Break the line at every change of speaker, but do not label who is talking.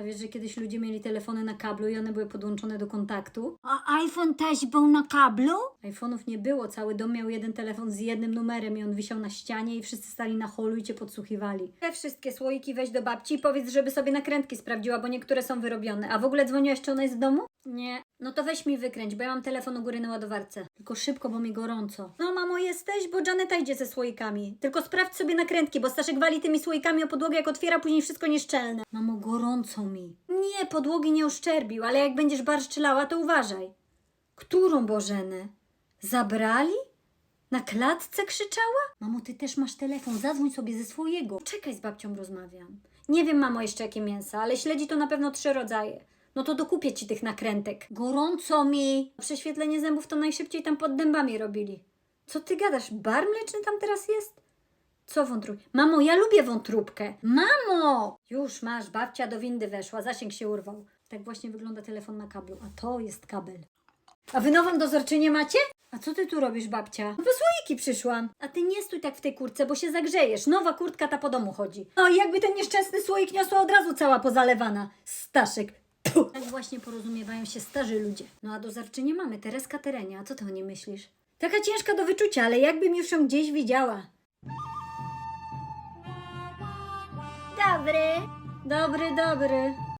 A wiesz, że kiedyś ludzie mieli telefony na kablu i one były podłączone do kontaktu?
A iPhone też był na kablu?
iPhone'ów nie było, cały dom miał jeden telefon z jednym numerem i on wisiał na ścianie i wszyscy stali na holu i cię podsłuchiwali. Te wszystkie słoiki weź do babci i powiedz, żeby sobie nakrętki sprawdziła, bo niektóre są wyrobione. A w ogóle dzwoniłaś, czy ona jest w domu? Nie. No to weź mi wykręć, bo ja mam telefon u góry na ładowarce. Tylko szybko, bo mi gorąco. No mamo, jesteś? Bo Janeta idzie ze słoikami. Tylko sprawdź sobie nakrętki, bo Staszek wali tymi słoikami o podłogę, jak otwiera, później wszystko nieszczelne. Mamo, gorąco mi. Nie, podłogi nie uszczerbił, ale jak będziesz barszczylała, to uważaj. Którą Bożenę? Zabrali? Na klatce krzyczała? Mamo, ty też masz telefon, zadzwoń sobie ze swojego. Czekaj, z babcią rozmawiam. Nie wiem, mamo, jeszcze jakie mięsa, ale śledzi to na pewno trzy rodzaje. No to dokupię ci tych nakrętek. Gorąco mi! Prześwietlenie zębów to najszybciej tam pod dębami robili. Co ty gadasz? Bar mleczny tam teraz jest? Co wątrób? Mamo, ja lubię wątróbkę. Mamo! Już masz, babcia do windy weszła, zasięg się urwał. Tak właśnie wygląda telefon na kablu, a to jest kabel. A wy nową dozorczynię macie? A co ty tu robisz, babcia? Po słoiki przyszłam. A ty nie stój tak w tej kurtce, bo się zagrzejesz. Nowa kurtka ta po domu chodzi. No i jakby ten nieszczęsny słoik niosła od razu cała pozalewana. Staszek. Puh. Tak właśnie porozumiewają się starzy ludzie. No a dozorczynię mamy, Tereska Terenia. A co ty o niej myślisz? Taka ciężka do wyczucia, ale jakbym już ją gdzieś widziała.
Dobry.
Dobry, dobry.